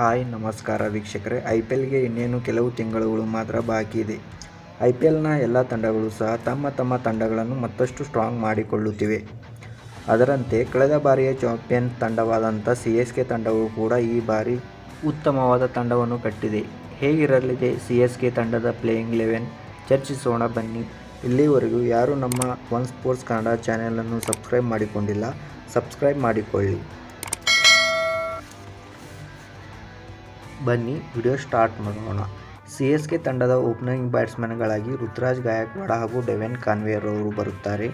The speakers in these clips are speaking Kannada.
ಹಾಯ್, ನಮಸ್ಕಾರ ವೀಕ್ಷಕರೇ. ಐ ಪಿ ಎಲ್ಗೆ ಇನ್ನೇನು ಕೆಲವು ತಿಂಗಳುಗಳು ಮಾತ್ರ ಬಾಕಿ ಇದೆ. ಐ ಪಿ ಎಲ್ನ ಎಲ್ಲ ತಂಡಗಳು ಸಹ ತಮ್ಮ ತಮ್ಮ ತಂಡಗಳನ್ನು ಮತ್ತಷ್ಟು ಸ್ಟ್ರಾಂಗ್ ಮಾಡಿಕೊಳ್ಳುತ್ತಿವೆ. ಅದರಂತೆ ಕಳೆದ ಬಾರಿಯ ಚಾಂಪಿಯನ್ ತಂಡವಾದಂಥ ಸಿ ಎಸ್ ಕೆ ತಂಡವು ಕೂಡ ಈ ಬಾರಿ ಉತ್ತಮವಾದ ತಂಡವನ್ನು ಕಟ್ಟಿದೆ. ಹೇಗಿರಲಿದೆ ಸಿ ಎಸ್ ಕೆ ತಂಡದ ಪ್ಲೇಯಿಂಗ್ ಲೆವೆನ್ ಚರ್ಚಿಸೋಣ, ಬನ್ನಿ. ಇಲ್ಲಿವರೆಗೂ ಯಾರು ನಮ್ಮ ಒನ್ ಸ್ಪೋರ್ಟ್ಸ್ ಕನ್ನಡ ಚಾನೆಲನ್ನು ಸಬ್ಸ್ಕ್ರೈಬ್ ಮಾಡಿಕೊಂಡಿಲ್ಲ. ಸಬ್ಸ್ಕ್ರೈಬ್ ಮಾಡಿಕೊಳ್ಳಿ. ಬನ್ನಿ, ವಿಡಿಯೋ ಸ್ಟಾರ್ಟ್ ಮಾಡೋಣ. ಸಿ ಎಸ್ ಕೆ ತಂಡದ ಓಪನಿಂಗ್ ಬ್ಯಾಟ್ಸ್ಮನ್ಗಳಾಗಿ ರುತುರಾಜ್ ಗಾಯಕ್ವಾಡ ಹಾಗೂ ಡೆವೆನ್ ಕಾನ್ವೇರ್ ಅವರು ಬರುತ್ತಾರೆ.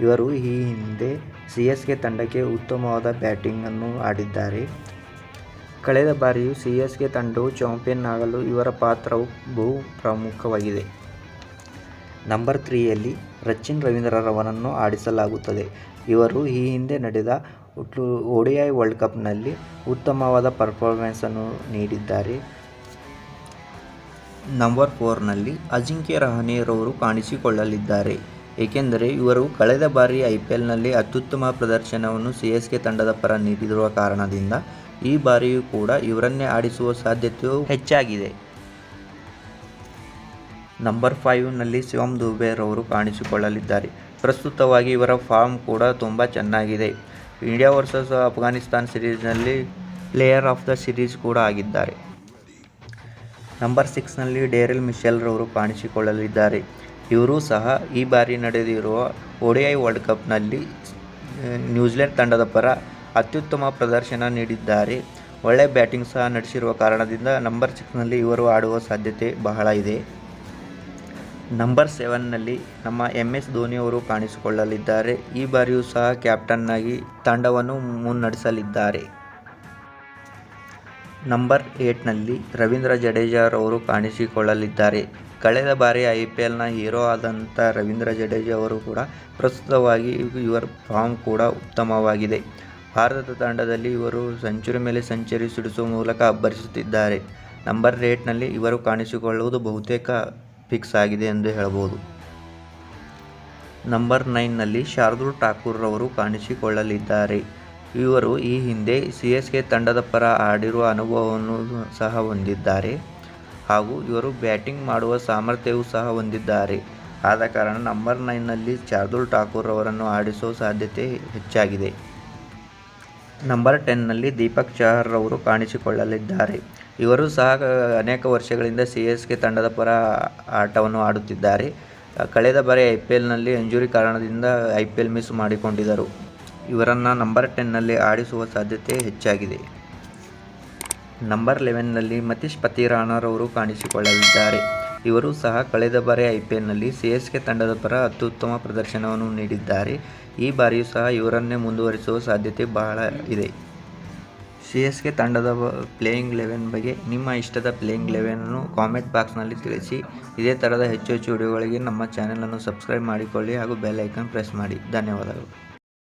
ಇವರು ಈ ಹಿಂದೆ ಸಿ ಎಸ್ ಕೆ ತಂಡಕ್ಕೆ ಉತ್ತಮವಾದ ಬ್ಯಾಟಿಂಗನ್ನು ಆಡಿದ್ದಾರೆ. ಕಳೆದ ಬಾರಿಯೂ ಸಿ ಎಸ್ ಕೆ ತಂಡವು ಚಾಂಪಿಯನ್ ಆಗಲು ಇವರ ಪಾತ್ರವು ಬಹು ಪ್ರಮುಖವಾಗಿದೆ. ನಂಬರ್ ತ್ರೀಯಲ್ಲಿ ರಚಿನ್ ರವೀಂದ್ರರವರನ್ನು ಆಡಿಸಲಾಗುತ್ತದೆ. ಇವರು ಈ ಹಿಂದೆ ನಡೆದ ಒಡಿಐ ವರ್ಲ್ಡ್ ಕಪ್ನಲ್ಲಿ ಉತ್ತಮವಾದ ಪರ್ಫಾರ್ಮೆನ್ಸನ್ನು ನೀಡಿದ್ದಾರೆ. ನಂಬರ್ ಫೋರ್ನಲ್ಲಿ ಅಜಿಂಕ್ಯ ರಹಾನೆರವರು ಕಾಣಿಸಿಕೊಳ್ಳಲಿದ್ದಾರೆ. ಏಕೆಂದರೆ ಇವರು ಕಳೆದ ಬಾರಿ ಐ ಪಿ ಎಲ್ನಲ್ಲಿ ಅತ್ಯುತ್ತಮ ಪ್ರದರ್ಶನವನ್ನು ಸಿ ಎಸ್ ಕೆ ತಂಡದ ಪರ ನೀಡಿರುವ ಕಾರಣದಿಂದ ಈ ಬಾರಿಯೂ ಕೂಡ ಇವರನ್ನೇ ಆಡಿಸುವ ಸಾಧ್ಯತೆಯು ಹೆಚ್ಚಾಗಿದೆ. ನಂಬರ್ ಫೈವ್ನಲ್ಲಿ ಶಿವಂ ದುಬೇರವರು ಕಾಣಿಸಿಕೊಳ್ಳಲಿದ್ದಾರೆ. ಪ್ರಸ್ತುತವಾಗಿ ಇವರ ಫಾರ್ಮ್ ಕೂಡ ತುಂಬ ಚೆನ್ನಾಗಿದೆ. ಇಂಡಿಯಾ ವರ್ಸಸ್ ಅಫ್ಘಾನಿಸ್ತಾನ್ ಸಿರೀಸ್ನಲ್ಲಿ ಪ್ಲೇಯರ್ ಆಫ್ ದ ಸಿರೀಸ್ ಕೂಡ ಆಗಿದ್ದಾರೆ. ನಂಬರ್ ಸಿಕ್ಸ್ನಲ್ಲಿ ಡೇರಿಲ್ ಮಿಶೆಲ್ರವರು ಕಾಣಿಸಿಕೊಳ್ಳಲಿದ್ದಾರೆ. ಇವರು ಸಹ ಈ ಬಾರಿ ನಡೆದಿರುವ ಒಡಿಐ ವರ್ಲ್ಡ್ ಕಪ್ನಲ್ಲಿ ನ್ಯೂಜಿಲೆಂಡ್ ತಂಡದ ಪರ ಅತ್ಯುತ್ತಮ ಪ್ರದರ್ಶನ ನೀಡಿದ್ದಾರೆ. ಒಳ್ಳೆ ಬ್ಯಾಟಿಂಗ್ ಸಹ ನಡೆಸಿರುವ ಕಾರಣದಿಂದ ನಂಬರ್ ಸಿಕ್ಸ್ನಲ್ಲಿ ಇವರು ಆಡುವ ಸಾಧ್ಯತೆ ಬಹಳ ಇದೆ. ನಂಬರ್ ಸೆವೆನ್ನಲ್ಲಿ ನಮ್ಮ ಎಂ ಎಸ್ ಧೋನಿಯವರು ಕಾಣಿಸಿಕೊಳ್ಳಲಿದ್ದಾರೆ. ಈ ಬಾರಿಯೂ ಸಹ ಕ್ಯಾಪ್ಟನ್ನಾಗಿ ತಂಡವನ್ನು ಮುನ್ನಡೆಸಲಿದ್ದಾರೆ. ನಂಬರ್ ಏಟ್ನಲ್ಲಿ ರವೀಂದ್ರ ಜಡೇಜಾರವರು ಕಾಣಿಸಿಕೊಳ್ಳಲಿದ್ದಾರೆ. ಕಳೆದ ಬಾರಿ ಐ ಪಿ ಎಲ್ನ ಹೀರೋ ಆದಂಥ ರವೀಂದ್ರ ಜಡೇಜಾ ಅವರು ಕೂಡ ಪ್ರಸ್ತುತವಾಗಿ ಇವರ ಫಾರ್ಮ್ ಕೂಡ ಉತ್ತಮವಾಗಿದೆ. ಭಾರತದ ತಂಡದಲ್ಲಿ ಇವರು ಸೆಂಚುರಿ ಮೇಲೆ ಸೆಂಚುರಿ ಸಿಡಿಸುವ ಮೂಲಕ ಅಬ್ಬರಿಸುತ್ತಿದ್ದಾರೆ. ನಂಬರ್ ಏಟ್ನಲ್ಲಿ ಇವರು ಕಾಣಿಸಿಕೊಳ್ಳುವುದು ಬಹುತೇಕ ಫಿಕ್ಸ್ ಆಗಿದೆ ಎಂದು ಹೇಳಬಹುದು. ನಂಬರ್ ನೈನ್ನಲ್ಲಿ ಶಾರ್ದೂಲ್ ಠಾಕೂರ್ ರವರು ಕಾಣಿಸಿಕೊಳ್ಳಲಿದ್ದಾರೆ. ಇವರು ಈ ಹಿಂದೆ ಸಿ ಎಸ್ ಕೆ ತಂಡದ ಪರ ಆಡಿರುವ ಅನುಭವವನ್ನು ಸಹ ಹೊಂದಿದ್ದಾರೆ. ಹಾಗೂ ಇವರು ಬ್ಯಾಟಿಂಗ್ ಮಾಡುವ ಸಾಮರ್ಥ್ಯವೂ ಸಹ ಹೊಂದಿದ್ದಾರೆ. ಆದ ಕಾರಣ ನಂಬರ್ ನೈನ್ನಲ್ಲಿ ಶಾರ್ದೂಲ್ ಠಾಕೂರ್ ಅವರನ್ನು ಆಡಿಸುವ ಸಾಧ್ಯತೆ ಹೆಚ್ಚಾಗಿದೆ. ನಂಬರ್ ಟೆನ್ನಲ್ಲಿ ದೀಪಕ್ ಚಹರ್ ರವರು ಕಾಣಿಸಿಕೊಳ್ಳಲಿದ್ದಾರೆ. ಇವರು ಸಹ ಅನೇಕ ವರ್ಷಗಳಿಂದ ಸಿ ಎಸ್ ಕೆ ತಂಡದ ಪರ ಆಟವನ್ನು ಆಡುತ್ತಿದ್ದಾರೆ. ಕಳೆದ ಬಾರಿ ಐ ಪಿ ಎಲ್ನಲ್ಲಿ ಇಂಜುರಿ ಕಾರಣದಿಂದ ಐ ಪಿ ಎಲ್ ಮಿಸ್ ಮಾಡಿಕೊಂಡಿದ್ದರು. ಇವರನ್ನು ನಂಬರ್ ಟೆನ್ನಲ್ಲಿ ಆಡಿಸುವ ಸಾಧ್ಯತೆ ಹೆಚ್ಚಾಗಿದೆ. ನಂಬರ್ ಲೆವೆನ್ನಲ್ಲಿ ಮತೀಶ್ ಪತಿರಾಣರವರು ಕಾಣಿಸಿಕೊಳ್ಳಲಿದ್ದಾರೆ. ಇವರು ಸಹ ಕಳೆದ ಬಾರಿ ಐ ಪಿ ಎಲ್ನಲ್ಲಿ ಸಿ ಎಸ್ ಕೆ ತಂಡದ ಪರ ಅತ್ಯುತ್ತಮ ಪ್ರದರ್ಶನವನ್ನು ನೀಡಿದ್ದಾರೆ. ಈ ಬಾರಿಯೂ ಸಹ ಇವರನ್ನೇ ಮುಂದುವರಿಸುವ ಸಾಧ್ಯತೆ ಬಹಳ ಇದೆ. ಸಿ ಎಸ್ ಕೆ ತಂಡದ ಪ್ಲೇಯಿಂಗ್ ಲೆವೆನ್ ಬಗ್ಗೆ ನಿಮ್ಮ ಇಷ್ಟದ ಪ್ಲೇಯಿಂಗ್ ಲೆವೆನನ್ನು ಕಾಮೆಂಟ್ ಬಾಕ್ಸ್ನಲ್ಲಿ ತಿಳಿಸಿ. ಇದೇ ಥರದ ಹೆಚ್ಚು ಹೆಚ್ಚು ವಿಡಿಯೋಗಳಿಗೆ ನಮ್ಮ ಚಾನೆಲನ್ನು ಸಬ್ಸ್ಕ್ರೈಬ್ ಮಾಡಿಕೊಳ್ಳಿ ಹಾಗೂ ಬೆಲ್ ಐಕನ್ ಪ್ರೆಸ್ ಮಾಡಿ. ಧನ್ಯವಾದಗಳು.